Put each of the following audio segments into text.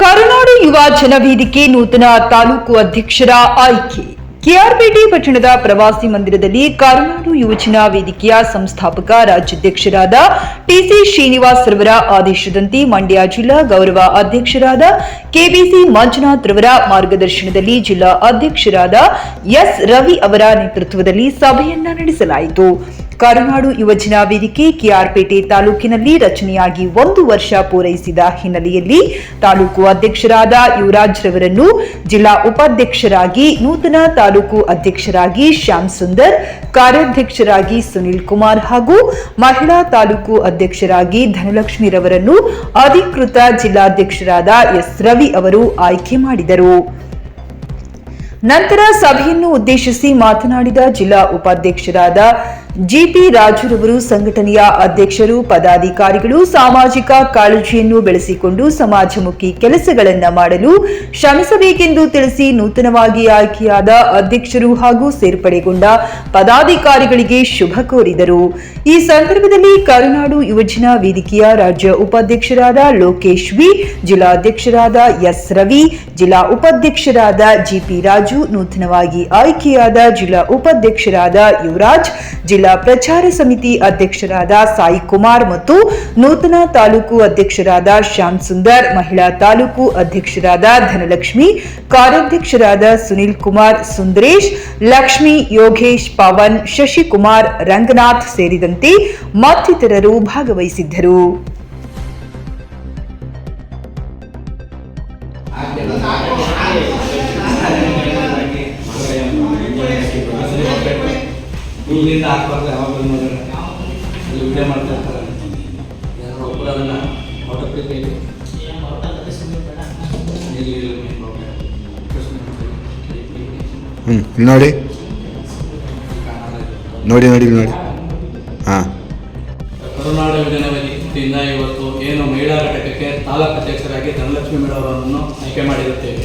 ಕರುನಾಡು ಯುವ ಜನವೇದಿಕೆ ನೂತನ ತಾಲೂಕು ಅಧ್ಯಕ್ಷರ ಆಯ್ಕೆ. ಕೆಆರ್ಪೇಟೆ ಪಟ್ಟಣದ ಪ್ರವಾಸಿ ಮಂದಿರದಲ್ಲಿ ಕರುನಾಡು ಯುವಜನ ವೇದಿಕೆಯ ಸಂಸ್ಥಾಪಕ, ರಾಜ್ಯಾಧ್ಯಕ್ಷರಾದ ಟಿಸಿ ಶ್ರೀನಿವಾಸ್ ರವರ ಆದೇಶದಂತೆ ಮಂಡ್ಯ ಜಿಲ್ಲಾ ಗೌರವ ಅಧ್ಯಕ್ಷರಾದ ಕೆಬಿಸಿ ಮಂಜುನಾಥ್ ರವರ ಮಾರ್ಗದರ್ಶನದಲ್ಲಿ ಜಿಲ್ಲಾ ಅಧ್ಯಕ್ಷರಾದ ಎಸ್. ರವಿ ಅವರ ನೇತೃತ್ವದಲ್ಲಿ ಸಭೆಯನ್ನ ನಡೆಸಲಾಯಿತು. ಕರುನಾಡು ಯುವಜನ ವೇದಿಕೆ ಕೆಆರ್ಪೇಟೆ ತಾಲೂಕಿನಲ್ಲಿ ರಚನೆಯಾಗಿ ಒಂದು ವರ್ಷ ಪೂರೈಸಿದ ಹಿನ್ನೆಲೆಯಲ್ಲಿ ತಾಲೂಕು ಅಧ್ಯಕ್ಷರಾದ ಯುವರಾಜ್ ರವರನ್ನು ಜಿಲ್ಲಾ ಉಪಾಧ್ಯಕ್ಷರಾಗಿ, ನೂತನ ತಾಲೂಕು ಅಧ್ಯಕ್ಷರಾಗಿ ಶ್ಯಾಮ್ ಸುಂದರ್, ಕಾರ್ಯಾಧ್ಯಕ್ಷರಾಗಿ ಸುನಿಲ್ ಕುಮಾರ್ ಹಾಗೂ ಮಹಿಳಾ ತಾಲೂಕು ಅಧ್ಯಕ್ಷರಾಗಿ ಧನಲಕ್ಷ್ಮಿ ರವರನ್ನು ಅಧಿಕೃತ ಜಿಲ್ಲಾಧ್ಯಕ್ಷರಾದ ಎಸ್ ರವಿ ಅವರು ಆಯ್ಕೆ ಮಾಡಿದರು. ನಂತರ ಸಭೆಯನ್ನು ಉದ್ದೇಶಿಸಿ ಮಾತನಾಡಿದ ಜಿಲ್ಲಾ ಉಪಾಧ್ಯಕ್ಷರಾದ ಜಿಪಿ ರಾಜುರವರು ಸಂಘಟನೆಯ ಅಧ್ಯಕ್ಷರು, ಪದಾಧಿಕಾರಿಗಳು ಸಾಮಾಜಿಕ ಕಾಳಜಿಯನ್ನು ಬೆಳೆಸಿಕೊಂಡು ಸಮಾಜಮುಖಿ ಕೆಲಸಗಳನ್ನು ಮಾಡಲು ಶ್ರಮಿಸಬೇಕೆಂದು ತಿಳಿಸಿ ನೂತನವಾಗಿ ಆಯ್ಕೆಯಾದ ಅಧ್ಯಕ್ಷರು ಹಾಗೂ ಸೇರ್ಪಡೆಗೊಂಡ ಪದಾಧಿಕಾರಿಗಳಿಗೆ ಶುಭ ಕೋರಿದರು. ಈ ಸಂದರ್ಭದಲ್ಲಿ ಕರುನಾಡು ಯುವಜನ ವೇದಿಕೆಯ ರಾಜ್ಯ ಉಪಾಧ್ಯಕ್ಷರಾದ ಲೋಕೇಶ್ ವಿ ಜಿಲ್ಲಾಧ್ಯಕ್ಷರಾದ ಎಸ್ ರವಿ, ಜಿಲ್ಲಾ ಉಪಾಧ್ಯಕ್ಷರಾದ ಜಿಪಿ ರಾಜು, ನೂತನವಾಗಿ ಆಯ್ಕೆಯಾದ ಜಿಲ್ಲಾ ಉಪಾಧ್ಯಕ್ಷರಾದ ಯುವರಾಜ್ ಜಿಲ್ಲಾ ಪ್ರಚಾರ ಸಮಿತಿ ಅಧ್ಯಕ್ಷರಾದ ಸಾಯಿ ಕುಮಾರ್ ಮತ್ತು ನೂತನ ತಾಲೂಕು ಅಧ್ಯಕ್ಷರಾದ ಶ್ಯಾಮ್ ಸುಂದರ್, ಮಹಿಳಾ ತಾಲೂಕು ಅಧ್ಯಕ್ಷರಾದ ಧನಲಕ್ಷ್ಮಿ, ಕಾರ್ಯಾಧ್ಯಕ್ಷರಾದ ಸುನಿಲ್ ಕುಮಾರ್ ಸುಂದರೇಶ್, ಲಕ್ಷ್ಮಿ, ಯೋಗೇಶ್ ಪವನ್, ಶಶಿಕುಮಾರ್ ರಂಗನಾಥ್ ಸೇರಿದಂತೆ ಮತ್ತಿತರರು ಭಾಗವಹಿಸಿದ್ದರು. ಇಲ್ಲಿಂದ ಹಾಕ್ಬಾರ್ದು ಯಾವಾಗ ಅಲ್ಲಿ ವಿಡಿಯೋ ಮಾಡ್ತಾ ಇರ್ತಾರೆ. ಯಾರು ಒಬ್ಬರು ಅದನ್ನು ಇಲ್ಲಿ main problem. ಹ್ಞೂ ನೋಡಿ. ನೋಡಿ ನೋಡಿ ನೋಡಿ. ಹಾಂ. ಕರುನಾಡ ಯೋಜನೆ ವೇದಿಕೆಯಿಂದ ಇವತ್ತು ಏನು ಮಹಿಳಾ ಘಟಕಕ್ಕೆ ತಾಲೂಕು ಅಧ್ಯಕ್ಷರಾಗಿ ಧನಲಕ್ಷ್ಮಿ ಮೇಡಮ್ ಅವರನ್ನು ಆಯ್ಕೆ ಮಾಡಿರುತ್ತೇವೆ.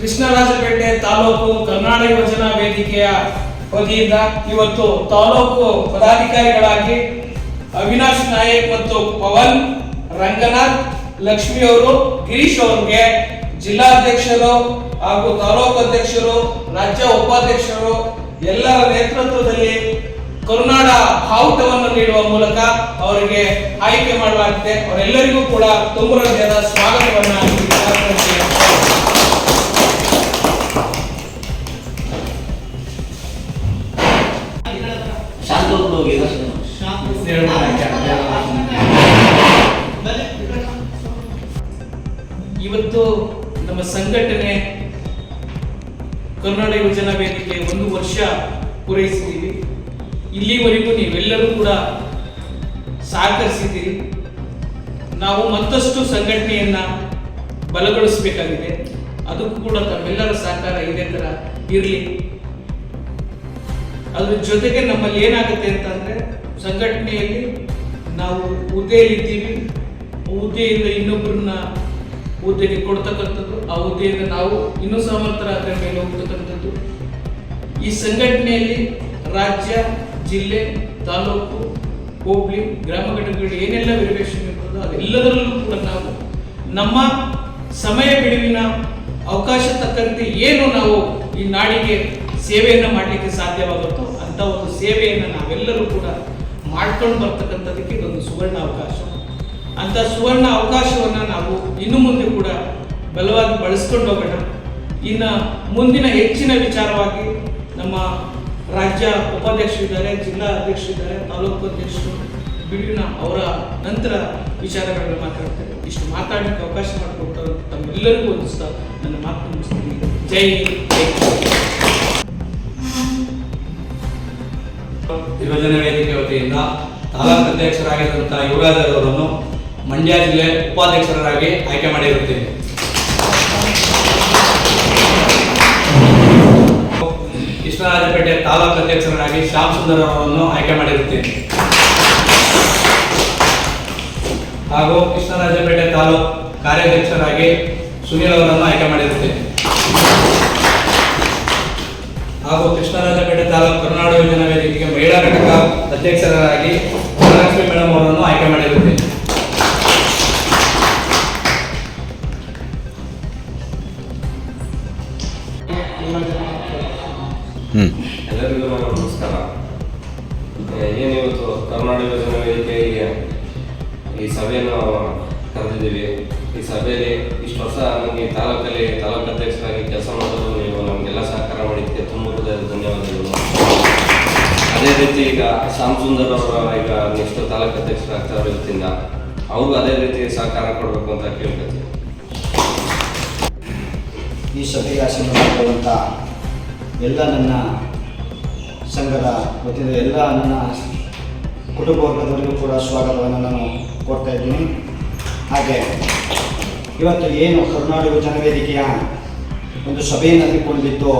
ಕೃಷ್ಣರಾಜಪೇಟೆ ತಾಲೂಕು ಕರ್ನಾಟಕ ಯೋಜನಾ ವೇದಿಕೆಯ ವತಿಯಿಂದ ಇವತ್ತು ತಾಲೂಕು ಪದಾಧಿಕಾರಿಗಳಾಗಿ ಅವಿನಾಶ್ ನಾಯಕ್ ಮತ್ತು ಪವನ್ ರಂಗನಾಥ್ ಲಕ್ಷ್ಮಿ ಅವರು, ಗಿರೀಶ್ ಅವರಿಗೆ ಜಿಲ್ಲಾಧ್ಯಕ್ಷರು ಹಾಗೂ ತಾಲೂಕು ಅಧ್ಯಕ್ಷರು, ರಾಜ್ಯ ಉಪಾಧ್ಯಕ್ಷರು ಎಲ್ಲರ ನೇತೃತ್ವದಲ್ಲಿ ಕರುನಾಡ ಬಾವುಟವನ್ನು ನೀಡುವ ಮೂಲಕ ಅವರಿಗೆ ಆಯ್ಕೆ ಮಾಡಲಾಗಿದೆ. ಅವರೆಲ್ಲರಿಗೂ ಕೂಡ ತುಂಬ ಸ್ವಾಗತವನ್ನ ಸಹಕರಿಸಿದ್ದೀರಿ ನಾವು ಮತ್ತಷ್ಟು ಸಂಘಟನೆಯನ್ನ ಬಲಗೊಳಿಸಬೇಕಾಗಿದೆ. ಅದಕ್ಕೂ ಕೂಡ ತಮ್ಮೆಲ್ಲರ ಸಹಕಾರ ಇದೇ ತರ ಇರಲಿ. ಅದ್ರ ಜೊತೆಗೆ ನಮ್ಮಲ್ಲಿ ಏನಾಗುತ್ತೆ ಅಂತಂದ್ರೆ ಸಂಘಟನೆಯಲ್ಲಿ ನಾವು ಹುದ್ದೆಯಲ್ಲಿದ್ದೀವಿ ಹುದ್ದೆಯಿಂದ ಇನ್ನೊಬ್ಬರನ್ನ ಹುದ್ದೆಗೆ ಕೊಡ್ತಕ್ಕಂಥದ್ದು, ಆ ಹುದ್ದೆಯಿಂದ ನಾವು ಇನ್ನೂ ಸಮರ್ಥರಾದ ಮೇಲೆ ಹೋಗ್ತಕ್ಕಂಥದ್ದು. ಈ ಸಂಘಟನೆಯಲ್ಲಿ ರಾಜ್ಯ, ಜಿಲ್ಲೆ, ತಾಲೂಕು ಹೋಬಳಿ ಗ್ರಾಮ ಘಟಕಗಳು ಏನೆಲ್ಲ ವೆರಿಫಿಕೇಶನ್ ಅದೆಲ್ಲದರಲ್ಲೂ ಕೂಡ ನಾವು ನಮ್ಮ ಸಮಯ ಬಿಡುವಿನ ಅವಕಾಶ ತಕ್ಕಂತೆ ಏನು ನಾವು ಈ ನಾಡಿಗೆ ಸೇವೆಯನ್ನು ಮಾಡಲಿಕ್ಕೆ ಸಾಧ್ಯವಾಗುತ್ತೋ ಅಂತ ಒಂದು ಸೇವೆಯನ್ನು ನಾವೆಲ್ಲರೂ ಕೂಡ ಮಾಡ್ಕೊಂಡು ಬರ್ತಕ್ಕಂಥದಕ್ಕೆ ಇದೊಂದು ಸುವರ್ಣ ಅವಕಾಶ. ಅಂತ ಸುವರ್ಣ ಅವಕಾಶವನ್ನು ನಾವು ಇನ್ನು ಮುಂದೆ ಕೂಡ ಬಲವಾಗಿ ಬಳಸ್ಕೊಂಡು ಹೋಗೋಣ. ಇನ್ನು ಮುಂದಿನ ಹೆಚ್ಚಿನ ವಿಚಾರವಾಗಿ ನಮ್ಮ ರಾಜ್ಯ ಉಪಾಧ್ಯಕ್ಷರಿದ್ದಾರೆ, ಜಿಲ್ಲಾ ಅಧ್ಯಕ್ಷರಿದ್ದಾರೆ, ತಾಲೂಕು ಅಧ್ಯಕ್ಷರು ಬಿಡುವಿನ ಅವರ ನಂತರ ವಿಚಾರಗಳನ್ನು ಮಾತಾಡ್ತಾರೆ. ಇಷ್ಟು ಮಾತಾಡಲಿಕ್ಕೆ ಅವಕಾಶ ಮಾಡಿಕೊಟ್ಟರು ತಮ್ಮೆಲ್ಲರಿಗೂ ಒದಿಸ್ತಾ ನನ್ನ ಮಾತು ಮುಗಿಸ್ತೀನಿ. ಜೈ. ಯುವಜನ ವೇದಿಕೆ ವತಿಯಿಂದ ತಾಲೂಕು ಅಧ್ಯಕ್ಷರಾಗಿದ್ದಂಥ ಯುವರಾಜ್ ಅವರನ್ನು ಮಂಡ್ಯ ಜಿಲ್ಲೆ ಉಪಾಧ್ಯಕ್ಷರಾಗಿ ಆಯ್ಕೆ ಮಾಡಿರುತ್ತೇನೆ. ಕೃಷ್ಣರಾಜಪೇಟೆ ತಾಲೂಕು ಅಧ್ಯಕ್ಷರಾಗಿ ಶ್ಯಾಮ್ ಸುಂದರ್ ಆಯ್ಕೆ ಮಾಡಿರುತ್ತೇನೆ. ಹಾಗೂ ಕೃಷ್ಣರಾಜಪೇಟೆ ತಾಲೂಕು ಕಾರ್ಯಾಧ್ಯಕ್ಷರಾಗಿ ಸುನೀಲ್ ಅವರನ್ನು ಆಯ್ಕೆ ಮಾಡಿರುತ್ತೇನೆ. ಹಾಗೂ ಕೃಷ್ಣರಾಜಪೇಟೆ ತಾಲೂಕು ಕರ್ನಾಟಕ ಯೋಜನಾ ವೇದಿಕೆಗೆ ಮಹಿಳಾ ಘಟಕ ಅಧ್ಯಕ್ಷರಾಗಿ ವರಲಕ್ಷ್ಮಿ ಮೇಡಮ್ ಅವರನ್ನು ಆಯ್ಕೆ ಮಾಡಿರುತ್ತೇನೆ. ಈ ಸಭೆಗೆ ಆಸೀನರಾಗಿರುವಂಥ ಎಲ್ಲ ನನ್ನ ಸಂಘದ ವತಿಯಿಂದ ಎಲ್ಲ ನನ್ನ ಕುಟುಂಬ ವರ್ಗದವರಿಗೂ ಕೂಡ ಸ್ವಾಗತವನ್ನು ನಾನು ಕೊಡ್ತಾ ಇದ್ದೀನಿ. ಹಾಗೆ ಇವತ್ತು ಏನು ಕರ್ನಾಟಕ ಜನವೇದಿಕೆಯ ಒಂದು ಸಭೆಯನ್ನು ಹಮ್ಮಿಕೊಂಡಿದ್ದು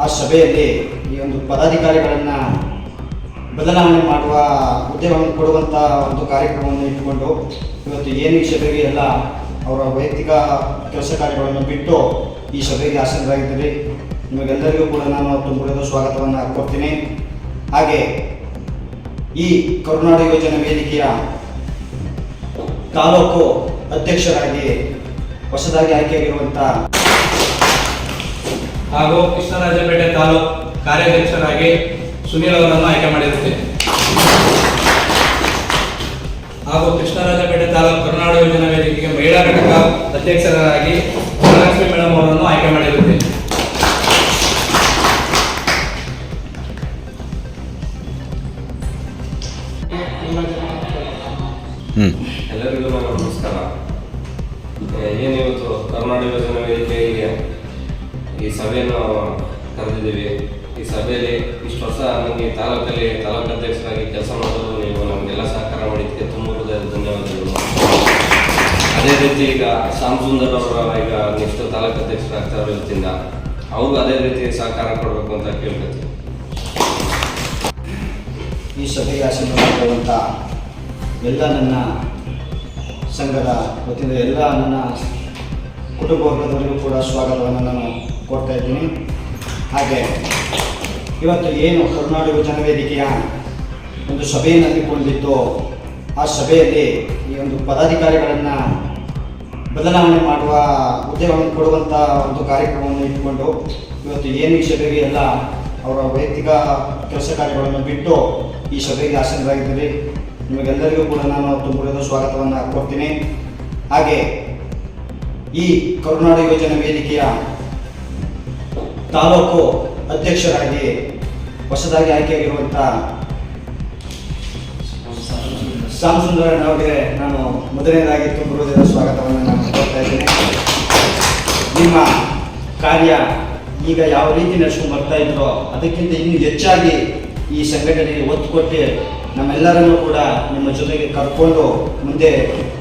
ಆ ಸಭೆಯಲ್ಲಿ ಈ ಒಂದು ಪದಾಧಿಕಾರಿಗಳನ್ನು ಬದಲಾವಣೆ ಮಾಡುವ ಉದ್ಯೋಗವನ್ನು ಕೊಡುವಂಥ ಒಂದು ಕಾರ್ಯಕ್ರಮವನ್ನು ಇಟ್ಟುಕೊಂಡು ಇವತ್ತು ಏನು ಈ ಸಭೆಗೆ ಎಲ್ಲ ಅವರ ವೈಯಕ್ತಿಕ ಕೆಲಸ ಕಾರ್ಯಗಳನ್ನು ಬಿಟ್ಟು ಈ ಸಭೆಗೆ ಆಸೀನರಾಗಿದ್ದೀರಿ ನಿಮಗೆಲ್ಲರಿಗೂ ಕೂಡ ನಾನು ತುಂಬ ಸ್ವಾಗತವನ್ನು ಕೊಡ್ತೀನಿ. ಹಾಗೆ ಈ ಕರುನಾಡು ಯೋಜನೆ ವೇದಿಕೆಯ ತಾಲೂಕು ಅಧ್ಯಕ್ಷರಾಗಿ ಹೊಸದಾಗಿ ಆಯ್ಕೆಯಾಗಿರುವಂಥ ಹಾಗೂ ಕೃಷ್ಣರಾಜಪೇಟೆ ತಾಲೂಕು ಕಾರ್ಯಾಧ್ಯಕ್ಷರಾಗಿ ಸುನೀಲ್ ಅವರನ್ನು ಆಯ್ಕೆ ಮಾಡಿರುತ್ತೇನೆ. ಹಾಗೂ ಕೃಷ್ಣರಾಜಪೇಟೆ ಕರ್ನಾಟಕ ಯೋಜನಾ ವೇದಿಕೆಗೆ ಮಹಿಳಾ ಘಟಕ ಅಧ್ಯಕ್ಷರಾಗಿ ಮಹಾಲಕ್ಷ್ಮಿ ಮೇಡಮ್ ಅವರನ್ನು ಆಯ್ಕೆ ಮಾಡಿರುತ್ತೇನೆ. ಹ್ಞೂ ಎಲ್ಲರಿಗೂ ನನ್ನ ನಮಸ್ಕಾರ. ಏನಿವತ್ತು ಕರ್ನಾಟಕ ಯೋಜನಾ ವೇದಿಕೆಗೆ ಈ ಸಭೆಯನ್ನು ಕರೆದಿದ್ದೀವಿ. ಈ ಸಭೆಯಲ್ಲಿ ಇಷ್ಟು ವರ್ಷ ನನಗೆ ತಾಲೂಕಲ್ಲಿ ತಾಲೂಕು ಅಧ್ಯಕ್ಷರಾಗಿ ಕೆಲಸ ಮಾಡೋದು ನೀವು ನಮಗೆಲ್ಲ ಸಹಕಾರ ಧನ್ಯವಾದಗಳು ಅದೇ ರೀತಿ ಈಗ ಶ್ಯಾಮ್ ಸುಂದರ್ ಅವರ ಈಗ ನೆಕ್ಸ್ಟ್ ತಾಲೂಕು ಆಗ್ತಾ ಇವತ್ತಿಂದ ಅವ್ರಿಗೂ ಅದೇ ರೀತಿ ಸಹಕಾರ ಕೊಡಬೇಕು ಅಂತ ಕೇಳ್ಕೊತೀನಿ. ಈ ಸಭೆಗೆ ಆಸೀನರಾಗಿರುವಂಥ ಎಲ್ಲ ನನ್ನ ಸಂಘದ ವತಿಯಿಂದ ಎಲ್ಲ ನನ್ನ ಕುಟುಂಬ ವರ್ಗದವರಿಗೂ ಕೂಡ ಸ್ವಾಗತವನ್ನು ನಾನು ಕೊಡ್ತಾ ಇದ್ದೀನಿ. ಹಾಗೆ ಇವತ್ತು ಏನು ಕರ್ನಾಟಕ ಜನವೇದಿಕೆಯ ಒಂದು ಸಭೆಯನ್ನು ಹಮ್ಮಿಕೊಂಡಿದ್ದು ಆ ಸಭೆಯಲ್ಲಿ ಈ ಒಂದು ಪದಾಧಿಕಾರಿಗಳನ್ನು ಬದಲಾವಣೆ ಮಾಡುವ ಉದ್ಯೋಗವನ್ನು ಕೊಡುವಂಥ ಒಂದು ಕಾರ್ಯಕ್ರಮವನ್ನು ಇಟ್ಟುಕೊಂಡು ಇವತ್ತು ಏನು ಈ ಸಭೆಗೆ ಎಲ್ಲ ಅವರ ವೈಯಕ್ತಿಕ ಕೆಲಸ ಕಾರ್ಯಗಳನ್ನು ಬಿಟ್ಟು ಈ ಸಭೆಗೆ ಆಸೀನರಾಗಿದ್ದೀರಿ. ನಿಮಗೆಲ್ಲರಿಗೂ ಕೂಡ ನಾನು ತುಂಬಿದ ಸ್ವಾಗತವನ್ನು ಕೊಡ್ತೀನಿ. ಹಾಗೆ ಈ ಕರುನಾಡ ಯೋಜನೆ ವೇದಿಕೆಯ ತಾಲೂಕು ಅಧ್ಯಕ್ಷರಾಗಿ ಹೊಸದಾಗಿ ಆಯ್ಕೆಯಾಗಿರುವಂಥ ಶ್ಯಾಮ್ ಸುಂದರ ಅವರಿಗೆ ನಾನು ಮೊದಲನೇದಾಗಿ ತುಂಬು ಹೃದಯದ ಸ್ವಾಗತವನ್ನು ನಾನು ನಿಮ್ಮ ಕಾರ್ಯ ಈಗ ಯಾವ ರೀತಿ ನಡೆಸ್ಕೊಂಡು ಬರ್ತಾ ಇದ್ರೋ ಅದಕ್ಕಿಂತ ಇನ್ನೂ ಹೆಚ್ಚಾಗಿ ಈ ಸಂಘಟನೆಗೆ ಒತ್ತು ಕೊಟ್ಟು ನಮ್ಮೆಲ್ಲರನ್ನೂ ಕೂಡ ನಿಮ್ಮ ಜೊತೆಗೆ ಕರ್ಕೊಂಡು ಮುಂದೆ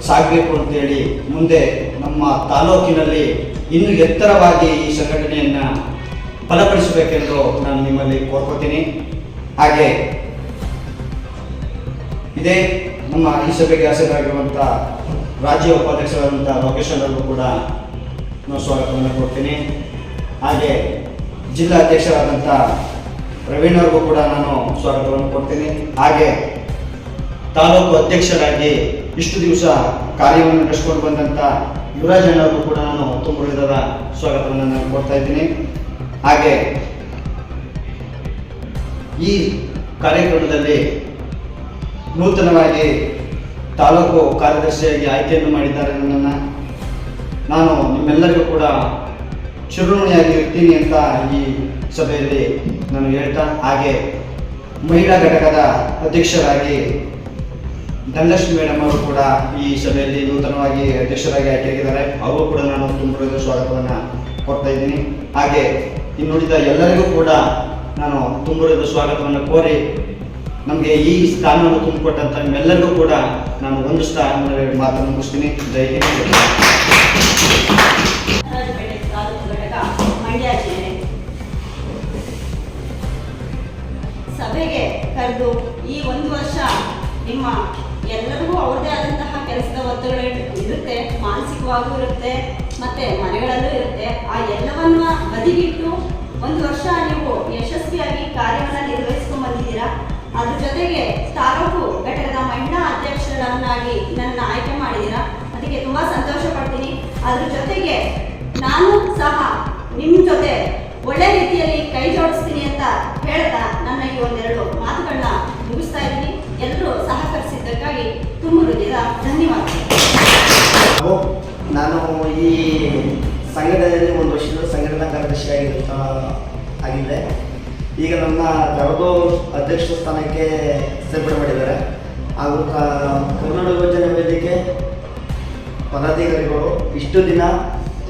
ಸಾಗಬೇಕು ಅಂತೇಳಿ ಮುಂದೆ ನಮ್ಮ ತಾಲೂಕಿನಲ್ಲಿ ಇನ್ನೂ ಎತ್ತರವಾಗಿ ಈ ಸಂಘಟನೆಯನ್ನು ಬಲಪಡಿಸಬೇಕೆಂದು ನಾನು ನಿಮ್ಮಲ್ಲಿ ಕೋರ್ಕೋತೀನಿ ಹಾಗೆ ಇದೇ ನಮ್ಮ ಈ ಸಭೆಗೆ ಹೆಸರಾಗಿರುವಂಥ ರಾಜ್ಯ ಉಪಾಧ್ಯಕ್ಷರಾದಂಥ ಲೋಕೇಶ್ ಅವರಿಗೂ ಕೂಡ ನಾನು ಸ್ವಾಗತವನ್ನು ಕೊಡ್ತೀನಿ ಹಾಗೆ ಜಿಲ್ಲಾ ಅಧ್ಯಕ್ಷರಾದಂಥ ಪ್ರವೀಣ್ ಅವ್ರಿಗೂ ಕೂಡ ನಾನು ಸ್ವಾಗತವನ್ನು ಕೊಡ್ತೀನಿ ಹಾಗೆ ತಾಲೂಕು ಅಧ್ಯಕ್ಷರಾಗಿ ಇಷ್ಟು ದಿವಸ ಕಾರ್ಯವನ್ನು ನಡೆಸ್ಕೊಂಡು ಬಂದಂಥ ಯುವರಾಜ್ ಅವ್ರಿಗೂ ಕೂಡ ನಾನು ತುಂಬ ವಿಧದ ಸ್ವಾಗತವನ್ನು ನಾನು ಕೊಡ್ತಾ ಇದ್ದೀನಿ. ಹಾಗೆ ಈ ಕಾರ್ಯಕ್ರಮದಲ್ಲಿ ನೂತನವಾಗಿ ತಾಲೂಕು ಕಾರ್ಯದರ್ಶಿಯಾಗಿ ಆಯ್ಕೆಯನ್ನು ಮಾಡಿದ್ದಾರೆ ನನ್ನನ್ನು. ನಾನು ನಿಮ್ಮೆಲ್ಲರಿಗೂ ಕೂಡ ಇರ್ತೀನಿ ಅಂತ ಈ ಸಭೆಯಲ್ಲಿ ನಾನು ಹೇಳ್ತಾ, ಹಾಗೆ ಮಹಿಳಾ ಘಟಕದ ಅಧ್ಯಕ್ಷರಾಗಿ ಧನಲಕ್ಷ್ಮಿ ಮೇಡಮ್ ಅವರು ಕೂಡ ಈ ಸಭೆಯಲ್ಲಿ ನೂತನವಾಗಿ ಅಧ್ಯಕ್ಷರಾಗಿ ಆಯ್ಕೆಯಾಗಿದ್ದಾರೆ. ಅವರು ಕೂಡ ನಾನು ತುಂಬ ಸ್ವಾಗತವನ್ನು ಕೊಡ್ತಾ ಇದ್ದೀನಿ. ಹಾಗೆ ಇನ್ನುಳಿದ ಎಲ್ಲರಿಗೂ ಕೂಡ ನಾನು ತುಂಬ ಸ್ವಾಗತವನ್ನು ಕೋರಿ ನಮಗೆ ಈ ಸ್ಥಾನವನ್ನು ತುಂಬಿಕೊಟ್ಟಂತ ನಿಮ್ಮೆಲ್ಲರಿಗೂ ಕೂಡ ನಾನು ಒಂದು ಸ್ಥಾನ ಮಾತನ್ನು ಮುಗಿಸ್ತೀನಿ. ಜೈ ಹಿಂದ್. ಸಭೆಗೆ ಕರೆದು ಈ ಒಂದು ವರ್ಷ ನಿಮ್ಮ ಎಲ್ಲರಿಗೂ ಅವ್ರದೇ ಆದಂತಹ ಕೆಲಸದ ಒತ್ತಡ ಇರುತ್ತೆ, ಮಾನಸಿಕವಾಗೂ ಇರುತ್ತೆ, ಮತ್ತೆ ಮನೆಗಳಲ್ಲೂ ಇರುತ್ತೆ. ಆ ಎಲ್ಲವನ್ನ ಬದಿಗಿಟ್ಟು ಒಂದು ವರ್ಷ ನೀವು ಯಶಸ್ವಿಯಾಗಿ ಕಾರ್ಯವನ್ನು ನಿರ್ವಹಿಸ್ಕೊಂಡ್ ಬಂದಿದ್ದೀರಾ? ಅದ್ರ ಜೊತೆಗೆ ತಾಲೂಕು ಘಟಕದ ಮಹಿಳಾ ಅಧ್ಯಕ್ಷರನ್ನಾಗಿ ನನ್ನ ಆಯ್ಕೆ ಮಾಡಿದ್ದೀರಾ? ಅದಕ್ಕೆ ತುಂಬಾ ಸಂತೋಷ ಪಡ್ತೀನಿ ಅದ್ರ ಜೊತೆಗೆ ನಾನು ಸಹ ನಿಮ್ಮ ಜೊತೆ ಒಳ್ಳೆ ರೀತಿಯಲ್ಲಿ ಕೈ ಜೋಡಿಸ್ತೀನಿ ಅಂತ ಹೇಳ್ತಾ ನನ್ನ ಈ ಒಂದೆರಡು ಮಾತುಗಳನ್ನ ಮುಗಿಸ್ತಾ ಇದ್ದೀನಿ. ಎಲ್ಲರೂ ಸಹಕರಿಸಿದ್ದಕ್ಕಾಗಿ ತುಂಬ ಹೃದಯದ ಧನ್ಯವಾದಗಳು. ನಾನು ಈ ಸಂಘಟನೆಯಲ್ಲಿ ಒಂದು ವರ್ಷದ ಸಂಘಟನಾ ಕಾರ್ಯದರ್ಶಿ ಆಗಿರುತ್ತ, ಆಗಿದ್ದೆ. ಈಗ ನನ್ನ ಕರಡು ಅಧ್ಯಕ್ಷ ಸ್ಥಾನಕ್ಕೆ ಸೇರ್ಪಡೆ ಮಾಡಿದ್ದಾರೆ. ಹಾಗೂ ಕನ್ನಡ ಯೋಜನೆ ವೇದಿಕೆ ಪದಾಧಿಕಾರಿಗಳು ಇಷ್ಟು ದಿನ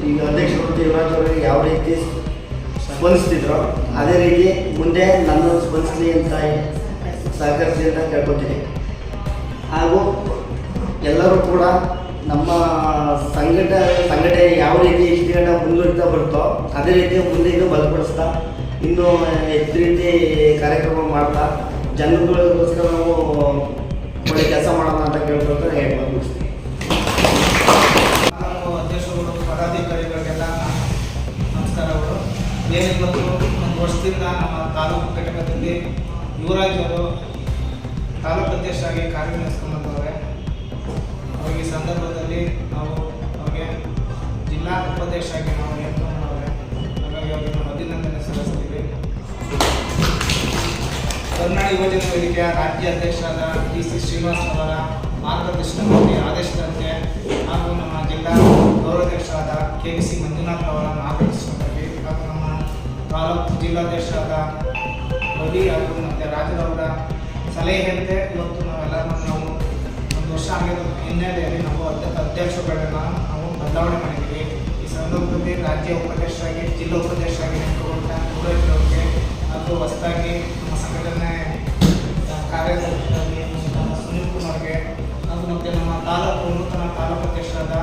ಈಗ ಅಧ್ಯಕ್ಷರು ಯುವರಾಜ್ ಅವರಿಗೆ ಯಾವ ರೀತಿ ಸ್ಪಂದಿಸ್ತಿದ್ರು ಅದೇ ರೀತಿ ಮುಂದೆ ನನ್ನ ಸ್ಪಂದಿಸಲಿ ಅಂತ ಸಹಕರಿಸಿ ಅಂತ ಕೇಳ್ಕೊತೀನಿ. ಹಾಗೂ ಎಲ್ಲರೂ ಕೂಡ ನಮ್ಮ ಸಂಘಟ, ಸಂಘಟನೆ ಯಾವ ರೀತಿ ಇಷ್ಟು ಗಂಟೆ ಮುಂದುವರಿತಾ ಬರುತ್ತೋ ಅದೇ ರೀತಿ ಮುಂದೆ ಇನ್ನೂ ಬಲಪಡಿಸ್ತಾ ಇನ್ನೂ ಹೆಚ್ಚು ರೀತಿ ಕಾರ್ಯಕ್ರಮ ಮಾಡ್ತಾ, ಜನಗಳಿಗೋಸ್ಕರ ನಾವು ಒಳ್ಳೆ ಕೆಲಸ ಮಾಡೋಣ ಅಂತ ಕೇಳ್ಕೊಳ್ತಾ ಹೇಳ್ಬೋದು ನಾವು ಅಧ್ಯಕ್ಷರುಗಳು, ಪದಾಧಿಕಾರಿಗಳಿಗೆಲ್ಲ ನಮಸ್ಕಾರಗಳು ಏನಿವತ್ತು ಒಂದು ವರ್ಷದಿಂದ ನಮ್ಮ ತಾಲೂಕು ಘಟಕದಲ್ಲಿ ಯುವರಾಜ್ ಅವರು ತಾಲೂಕು ಅಧ್ಯಕ್ಷರಾಗಿ ಕಾರ್ಯನಿರ್ವಹಿಸ್ಕೊಂಡು ಯೋಜನೆ ವೇದಿಕೆಯ ರಾಜ್ಯ ಅಧ್ಯಕ್ಷರಾದ ಡಿ ಸಿ ಶ್ರೀನಿವಾಸ್ ಅವರ ಮಾರ್ಗದರ್ಶನದಲ್ಲಿ ಆದೇಶದಂತೆ ಹಾಗೂ ನಮ್ಮ ಜಿಲ್ಲಾ ಗೌರವಾಧ್ಯಕ್ಷರಾದ ಕೆ ವಿ ಸಿ ಮಂಜುನಾಥ್ ಅವರ ಮಾರ್ಗದರ್ಶನದಲ್ಲಿ ಹಾಗೂ ನಮ್ಮ ತಾಲೂಕು ಜಿಲ್ಲಾಧ್ಯಕ್ಷರಾದ ರವಿ ಹಾಗೂ ಮತ್ತು ರಾಜರವರ ಸಲಹೆಯಂತೆ ಇವತ್ತು ನಾವೆಲ್ಲರೂ ನಾವು ಒಂದು ವರ್ಷ ಆಗಿರೋ ಹಿನ್ನೆಲೆಯಲ್ಲಿ ನಾವು ಅಧ್ಯಕ್ಷ ಅಧ್ಯಕ್ಷರುಗಳನ್ನ ನಾವು ಬದಲಾವಣೆ ಮಾಡಿದ್ದೀವಿ. ಈ ಸಂದರ್ಭದಲ್ಲಿ ರಾಜ್ಯ ಉಪಾಧ್ಯಕ್ಷರಾಗಿ, ಜಿಲ್ಲಾ ಉಪಾಧ್ಯಕ್ಷರಾಗಿ ಪೂರೈಕೆಯವರಿಗೆ ಹಾಗೂ ಹೊಸದಾಗಿ ನಮ್ಮ ಸಂಘಟನೆ ನಮ್ಮ ಸುನೀಲ್ ಕುಮಾರ್ಗೆ ಹಾಗೂ ಮತ್ತು ನಮ್ಮ ತಾಲೂಕು ನೂತನ ತಾಲೂಕು ಅಧ್ಯಕ್ಷರಾದ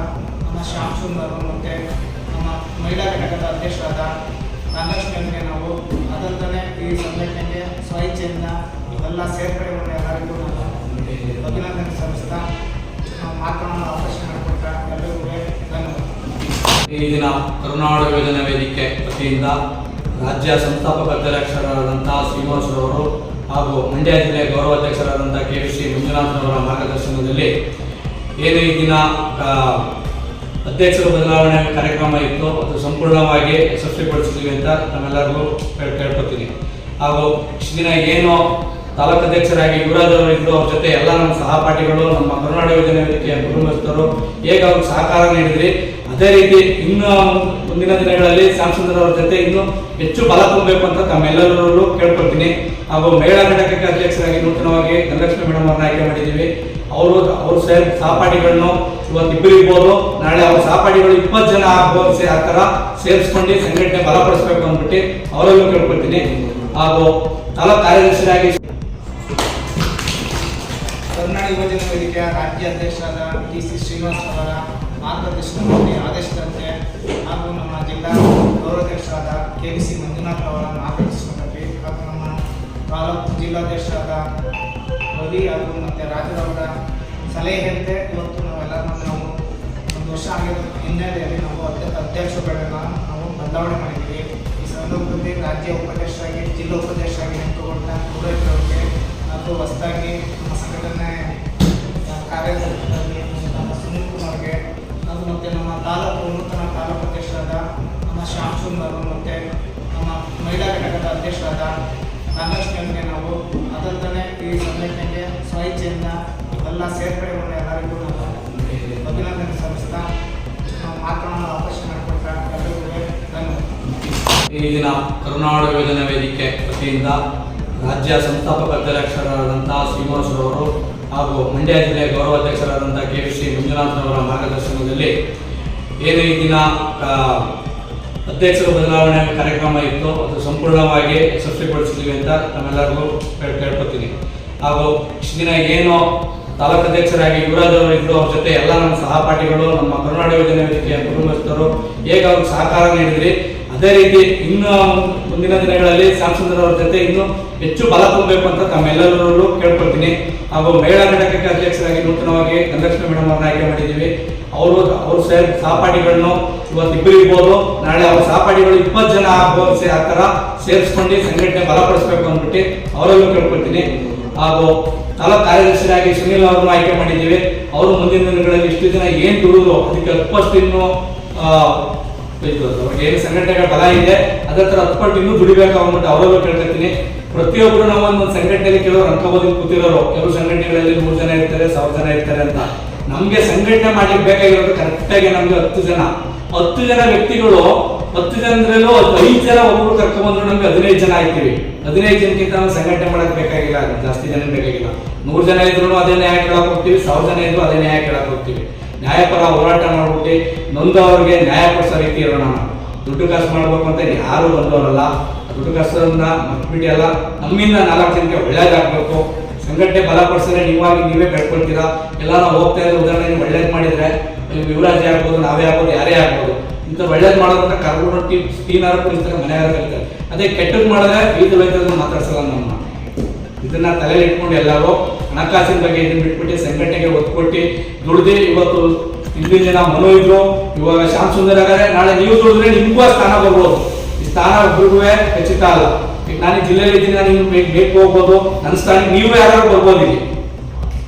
ನಮ್ಮ ಶ್ಯಾಮ್ ಸುಂದರ್ ಮತ್ತು ನಮ್ಮ ಮಹಿಳಾ ಘಟಕದ ಅಧ್ಯಕ್ಷರಾದ ನಾಗಲಕ್ಷ್ಮಿಯವರಿಗೆ ನಾವು ಅದಲ್ಲದೆ ಈ ಸಂಘಟನೆಗೆ ಸ್ವಇಚ್ಛೆಯಿಂದ ಇವೆಲ್ಲ ಸೇರ್ಪಡೆಗೊಂಡ ಎಲ್ಲರಿಗೂ ನಾನು ಅಭಿನಂದನೆ ಸಲ್ಲಿಸ್ತಾ ಮಾತನಾಡೋ ಅವಕಾಶ ಮಾಡಿಕೊಟ್ಟ ಎಲ್ಲರಿಗೂ ಈ ದಿನ ಕರುನಾಡು ಯೋಜನಾ ವೇದಿಕೆ ವತಿಯಿಂದ ರಾಜ್ಯ ಸಂಸ್ಥಾಪಕ ಅಧ್ಯಕ್ಷರಾದಂತಹ ಶ್ರೀನಿವಾಸರವರು ಹಾಗೂ ಮಂಡ್ಯ ಜಿಲ್ಲೆ ಗೌರವಾಧ್ಯಕ್ಷರಾದಂಥ ಕೆ ವಿ ಸಿ ಮಂಜುನಾಥನವರ ಮಾರ್ಗದರ್ಶನದಲ್ಲಿ ಏನು ದಿನ ಅಧ್ಯಕ್ಷರ ಬದಲಾವಣೆ ಕಾರ್ಯಕ್ರಮ ಇತ್ತು ಅದು ಸಂಪೂರ್ಣವಾಗಿ ಯಶಸ್ವಿಪಡಿಸಿದ್ವಿ ಅಂತ ನಮ್ಮೆಲ್ಲರಿಗೂ ಕೇಳ್ಕೊತೀನಿ ಹಾಗೂ ಇಷ್ಟು ದಿನ ಏನು ತಾಲೂಕು ಅಧ್ಯಕ್ಷರಾಗಿ ಯುವರಾಜ್ ಅವರು ಇದ್ರು, ಅವ್ರ ಜೊತೆ ಎಲ್ಲ ನಮ್ಮ ಸಹಪಾಠಿಗಳು, ನಮ್ಮ ಕರುನಾಡು ಯೋಜನೆ ಕುಟುಂಬಸ್ಥರು ಹೇಗೆ ಅವ್ರಿಗೆ ಸಹಕಾರ ನೀಡಿದ್ರಿ, ಅದೇ ರೀತಿ ಇನ್ನು ಮುಂದಿನ ದಿನಗಳಲ್ಲಿ ಶ್ಯಾಮಸುಂದರ್ ಅವ್ರ ಜೊತೆ ಇನ್ನು ಹೆಚ್ಚು ಬಲ ತುಂಬಬೇಕು ಅಂತ ತಮ್ಮೆಲ್ಲರೂ ಕೇಳ್ಕೊಳ್ತೀನಿ. ಹಾಗೂ ಮಹಿಳಾ ಘಟಕಕ್ಕೆ ಅಧ್ಯಕ್ಷರಾಗಿ ನೂತನವಾಗಿ ಧನಲಕ್ಷ್ಮಿ ಮೇಡಮ್ ಅವ್ರನ್ನ ಆಯ್ಕೆ ಮಾಡಿದ್ದೀವಿ. ಅವರು ಅವರು ಸೇರ್ ಸಹಪಾಠಿಗಳನ್ನು ಇವತ್ತು ಇಬ್ಬರು ನಾಳೆ ಅವ್ರ ಸಹಪಾಠಿಗಳು ಇಪ್ಪತ್ತು ಜನ ಆಗ್ಬೋದು ಆ ಥರ ಸೇರಿಸ್ಕೊಂಡು ಸಂಘಟನೆ ಬಲಪಡಿಸ್ಬೇಕು ಅಂದ್ಬಿಟ್ಟು ಅವರಲ್ಲೂ ಕೇಳ್ಕೊಳ್ತೀನಿ. ಹಾಗೂ ತಾಲೂಕು ಕಾರ್ಯದರ್ಶಿಯಾಗಿ ಕರ್ನಾಟಕ ಯುವಜನ ವೇದಿಕೆಯ ರಾಜ್ಯ ಅಧ್ಯಕ್ಷರಾದ ಟಿ ಸಿ ಶ್ರೀನಿವಾಸ್ ಅವರ ಮಾರ್ಗದರ್ಶನದಲ್ಲಿ ಆದೇಶದಂತೆ ಹಾಗೂ ನಮ್ಮ ಜಿಲ್ಲಾ ಗೌರವಾಧ್ಯಕ್ಷರಾದ ಕೆ ಬಿ ಸಿ ಮಂಜುನಾಥ್ ಅವರ ಮಾರ್ಗದರ್ಶನದಲ್ಲಿ ಹಾಗೂ ನಮ್ಮ ತಾಲೂಕು ಜಿಲ್ಲಾಧ್ಯಕ್ಷರಾದ ರವಿ ಹಾಗೂ ಮತ್ತು ರಾಜರವರ ಸಲಹೆಯಂತೆ ಇವತ್ತು ನಾವೆಲ್ಲರೂ ನಾವು ಒಂದು ವರ್ಷ ಆಗಿರೋ ಹಿನ್ನೆಲೆಯಲ್ಲಿ ನಾವು ಅಧ್ಯಕ್ಷಗಳನ್ನ ನಾವು ಬದಲಾವಣೆ ಮಾಡಿದ್ದೀವಿ. ಈ ಸಂದರ್ಭದಲ್ಲಿ ರಾಜ್ಯ ಉಪಾಧ್ಯಕ್ಷರಾಗಿ ಜಿಲ್ಲಾ ಉಪಾಧ್ಯಕ್ಷರಾಗಿ ನೆನಪುಗೊಂಡ ಪೂರೈಕೆ ಹಾಗೂ ಹೊಸದಾಗಿ ನಮ್ಮ ಸಂಘಟನೆ ಆ, ಮತ್ತು ನಮ್ಮ ತಾಲೂಕು ನೂತನ ತಾಲೂಕು ಅಧ್ಯಕ್ಷರಾದ ನಮ್ಮ ಶ್ಯಾಮ್ ಸುಂದರ್ ಮತ್ತು ನಮ್ಮ ಮಹಿಳಾ ಘಟಕದ ಅಧ್ಯಕ್ಷರಾದ ನಾಗಲಕ್ಷ್ಮಿಯವರಿಗೆ ನಾವು ಅದಲ್ಲದೆ ಈ ಸಂಘಟನೆಗೆ ಸ್ವಇಚ್ಛೆಯಿಂದ ಎಲ್ಲ ಸೇರ್ಪಡೆಗೊಂಡ ಎಲ್ಲರಿಗೂ ನಾವು ಅಭಿನಂದನೆ ಸಲ್ಲಿಸ್ತಾ ಮಾತನಾಡೋ ಅವಕಾಶ ಮಾಡಿಕೊಟ್ಟ ಈ ದಿನ ಕರುನಾಡು ಯೋಜನಾ ವೇದಿಕೆ ವತಿಯಿಂದ ರಾಜ್ಯ ಸಂಸ್ಥಾಪಕ ಅಧ್ಯಕ್ಷರಾದಂತಹ ಶ್ರೀನಿವಾಸರವರು ಹಾಗೂ ಮಂಡ್ಯ ಜಿಲ್ಲೆ ಗೌರವಾಧ್ಯಕ್ಷರಾದಂತಹ ಕೆ ವಿ ಶ್ರೀ ಮಂಜುನಾಥರವರ ಮಾರ್ಗದರ್ಶನದಲ್ಲಿ ಏನು ಈ ದಿನ ಅಧ್ಯಕ್ಷರ ಬದಲಾವಣೆ ಕಾರ್ಯಕ್ರಮ ಇತ್ತು ಅದು ಸಂಪೂರ್ಣವಾಗಿ ಯಶಸ್ವಿಪಡಿಸಿದ್ವಿ ಅಂತ ನಮ್ಮೆಲ್ಲರಿಗೂ ಕೇಳ್- ಕೇಳ್ಕೊತೀನಿ. ಹಾಗೂ ಇಷ್ಟು ದಿನ ಏನು ತಾಲೂಕು ಅಧ್ಯಕ್ಷರಾಗಿ ಯುವರಾಜ್ ಅವರು ಅವ್ರ ಜೊತೆ ಎಲ್ಲ ನಮ್ಮ ಸಹಪಾಠಿಗಳು, ನಮ್ಮ ಕರುನಾಡು ಯೋಜನೆ ವೇದಿಕೆಯ ಕುಟುಂಬಸ್ಥರು ಹೇಗೆ ಅವ್ರಿಗೆ ಸಹಕಾರ ನೀಡಿದ್ರಿ ಅದೇ ರೀತಿ ಇನ್ನು ಮುಂದಿನ ದಿನಗಳಲ್ಲಿ ಶ್ಯಾಮಸುಂದರ್ ಅವ್ರ ಜೊತೆ ಇನ್ನು ಹೆಚ್ಚು ಬಲ ತುಂಬಬೇಕು ಅಂತ ತಮ್ಮೆಲ್ಲರಲ್ಲೂ ಕೇಳ್ಕೊಳ್ತೀನಿ. ಹಾಗೂ ಮಹಿಳಾ ಘಟಕಕ್ಕೆ ಅಧ್ಯಕ್ಷರಾಗಿ ನೂತನವಾಗಿ ಧನಲಕ್ಷ್ಮಿ ಮೇಡಮ್ ಅವ್ರನ್ನ ಆಯ್ಕೆ ಮಾಡಿದ್ದೀವಿ. ಅವರು ಅವರು ಸೇ ಸಹಪಾಠಿಗಳನ್ನು ಇವತ್ತು ಇಬ್ಬರು ಇರ್ಬೋದು ನಾಳೆ ಅವ್ರ ಸಹಪಾಠಿಗಳು ಇಪ್ಪತ್ತು ಜನ ಆಗ್ಬೋದು ಆ ಥರ ಸೇರಿಸ್ಕೊಂಡು ಸಂಘಟನೆ ಬಲಪಡಿಸ್ಬೇಕು ಅಂದ್ಬಿಟ್ಟು ಅವರಲ್ಲೂ ಕೇಳ್ಕೊಳ್ತೀನಿ. ಹಾಗೂ ತಾಲೂಕು ಕಾರ್ಯದರ್ಶಿಯಾಗಿ ಸುನೀಲ್ ಅವ್ರನ್ನು ಆಯ್ಕೆ ಮಾಡಿದ್ದೀವಿ. ಅವರು ಮುಂದಿನ ದಿನಗಳಲ್ಲಿ ಇಷ್ಟು ದಿನ ಏನು ದುಡಿದ್ರು, ಅದಕ್ಕೆ ಅಲ್ಪಷ್ಟು ಇನ್ನು ಏನು ಸಂಘಟನೆಗಳ ಬಲ ಇದೆ, ಅದರ ಥರ ಹತ್ಕೊಂಡು ಇನ್ನೂ ದುಡಿಬೇಕು ಅಂದ್ಬಿಟ್ಟು ಅವರಲ್ಲೂ ಕೇಳ್ಕೊತೀನಿ. ಪ್ರತಿಯೊಬ್ಬರು ನಾವು ಒಂದೊಂದು ಸಂಘಟನೆಯಲ್ಲಿ ಕೆಲವರು ಕೂತಿರೋರು ಕೆಲವು ಸಂಘಟನೆಗಳಲ್ಲಿ ಮೂರು ಜನ ಇರ್ತಾರೆ, ಸಾವಿರ ಜನ ಇರ್ತಾರೆ ಅಂತ. ನಮಗೆ ಸಂಘಟನೆ ಮಾಡ್ಲಿಕ್ಕೆ ಬೇಕಾಗಿರೋದು ಕರೆಕ್ಟಾಗಿ ನಮ್ಗೆ ಹತ್ತು ಜನ. ಹತ್ತು ಜನ ವ್ಯಕ್ತಿಗಳು, ಹತ್ತು ಜನರಲ್ಲೂ ಐದು ಜನ ಒಬ್ಬರು ಕರ್ಕೊಂಡ್ಬಂದ್ರು ನಮ್ಗೆ ಹದಿನೈದು ಜನ ಆಯ್ತೀವಿ. ಹದಿನೈದು ಜನಕ್ಕಿಂತ ನಾವು ಸಂಘಟನೆ ಮಾಡೋಕೆ ಬೇಕಾಗಿಲ್ಲ, ಜಾಸ್ತಿ ಜನ ಬೇಕಾಗಿಲ್ಲ. ನೂರು ಜನ ಇದ್ರು ಅದೇ ನ್ಯಾಯ ಕೇಳಕ್ ಹೋಗ್ತೀವಿ, ಸಾವಿರ ಜನ ಇದ್ರು ಅದೇ ನ್ಯಾಯ ಕೇಳಕ್ ಹೋಗ್ತೀವಿ. ನ್ಯಾಯಪರ ಹೋರಾಟ ಮಾಡ್ಬಿಟ್ಟು ನೊಂದವರಿಗೆ ನ್ಯಾಯ ಕೊಡಿಸೋ ರೀತಿ ಇರೋಣ. ದುಡ್ಡು ಖರ್ಚು ಮಾಡ್ಬೇಕು ಅಂತ ಯಾರು ಬಂದವರಲ್ಲ ದುಡ್ಡು ಕಾಸನ್ನ ಮತ್ಬಿಟ್ಟು ಅಲ್ಲ ನಮ್ಮಿಂದ ನಾಲ್ಕು ಜನಕ್ಕೆ ಒಳ್ಳೇದಾಗಬೇಕು. ಸಂಘಟನೆ ಬಲಪಡಿಸಿದ್ರೆ ನೀವಾಗಿ ನೀವೇ ಬೆಳ್ಕೊಳ್ತೀರಾ? ಎಲ್ಲ ನಾವು ಹೋಗ್ತಾ ಇರೋ ಉದಾಹರಣೆ ಒಳ್ಳೇದು ಮಾಡಿದ್ರೆ, ನೀವು ಯುವರಾಜ್ ಆಗ್ಬೋದು, ನಾವೇ ಆಗ್ಬೋದು, ಯಾರೇ ಆಗ್ಬೋದು. ಇಂಥ ಒಳ್ಳೇದು ಮಾಡೋದಂತ ಕರ್ಕೊಂಡು ಟೀ ಟೀನಾರು ಕುಡಿಸ್ತಾರೆ ಮನೆಯಾರು ಕಲಿತಾರೆ ಅದೇ ಕೆಟ್ಟದ್ದು ಮಾಡಿದ್ರೆ ಈದು ವೈದ್ಯರನ್ನು ಮಾತಾಡ್ಸಲ್ಲ ನಮ್ಮ ಇದನ್ನ ತಲೆಯಲ್ಲಿ ಇಟ್ಕೊಂಡು ಎಲ್ಲರೂ ಹಣಕಾಸಿನ ಬಗ್ಗೆ ಇದನ್ನ ಬಿಟ್ಬಿಟ್ಟು ಸಂಘಟನೆಗೆ ಒತ್ತು ಕೊಟ್ಟು ದುಡ್ದು ಇವತ್ತು ಹಿಂದಿನ ಜನ ಮನೋ ಇದ್ರು. ಇವಾಗ ಶಾಂತ ಸುಂದರ್ ಆಗಾರೆ ನಾಳೆ ನೀವು ದುಡಿದ್ರೆ ನಿಮ್ಗೂ ಸ್ಥಾನ ಬರ್ಬೋದು ಈ ಸ್ಥಾನ ಒಬ್ರಿಗೂ ಖಚಿತ ಅಲ್ಲ. ಈಗ ನಾನು ಜಿಲ್ಲೆಯಲ್ಲಿ ಇದ್ದೀನಿ, ನಾನು ನಿಮ್ಗೆ ಬೇಕು ಹೋಗ್ಬೋದು. ನನ್ನ ಸ್ಥಾನ ನೀವು ಯಾರು ಬರ್ಬೋದು ಇಲ್ಲಿ.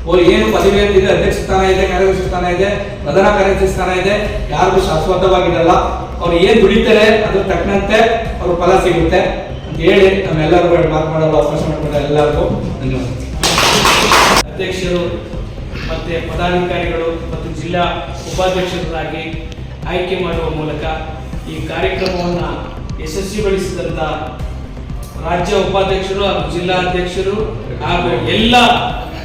ಓ ಏನು ಪದವಿ ಅಂತಿದೆ ಅಧ್ಯಕ್ಷ ಸ್ಥಾನ ಇದೆ, ಕಾರ್ಯದರ್ಶಿ ಸ್ಥಾನ ಇದೆ, ಪ್ರಧಾನ ಕಾರ್ಯದರ್ಶಿ ಸ್ಥಾನ ಇದೆ, ಯಾರಿಗೂ ಶಾಶ್ವತವಾಗಿರಲ್ಲ. ಅವ್ರು ಏನು ದುಡಿತಾರೆ ಅದ್ರ ತಕ್ಕಂತೆ ಅವ್ರ ಫಲ ಸಿಗುತ್ತೆ ಅಂತ ಹೇಳಿ ನಮ್ಮೆಲ್ಲರಿಗೂ ಮಾತನಾಡಲು ಅವಕಾಶ ಮಾಡಿಕೊಂಡ ಎಲ್ಲರಿಗೂ ಧನ್ಯವಾದ ಅಧ್ಯಕ್ಷರು ಮತ್ತು ಪದಾಧಿಕಾರಿಗಳು ಮತ್ತು ಜಿಲ್ಲಾ ಉಪಾಧ್ಯಕ್ಷರಾಗಿ ಆಯ್ಕೆ ಮಾಡುವ ಮೂಲಕ ಈ ಕಾರ್ಯಕ್ರಮವನ್ನು ಯಶಸ್ವಿಗೊಳಿಸಿದಂಥ ರಾಜ್ಯ ಉಪಾಧ್ಯಕ್ಷರು ಹಾಗೂ ಜಿಲ್ಲಾ ಅಧ್ಯಕ್ಷರು ಹಾಗೂ ಎಲ್ಲ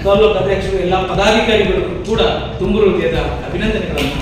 ತಾಲೂಕು ಅಧ್ಯಕ್ಷರು, ಎಲ್ಲ ಪದಾಧಿಕಾರಿಗಳು ಕೂಡ ತುಂಬು ಹೃದಯದ ಅಭಿನಂದನೆಗಳನ್ನು.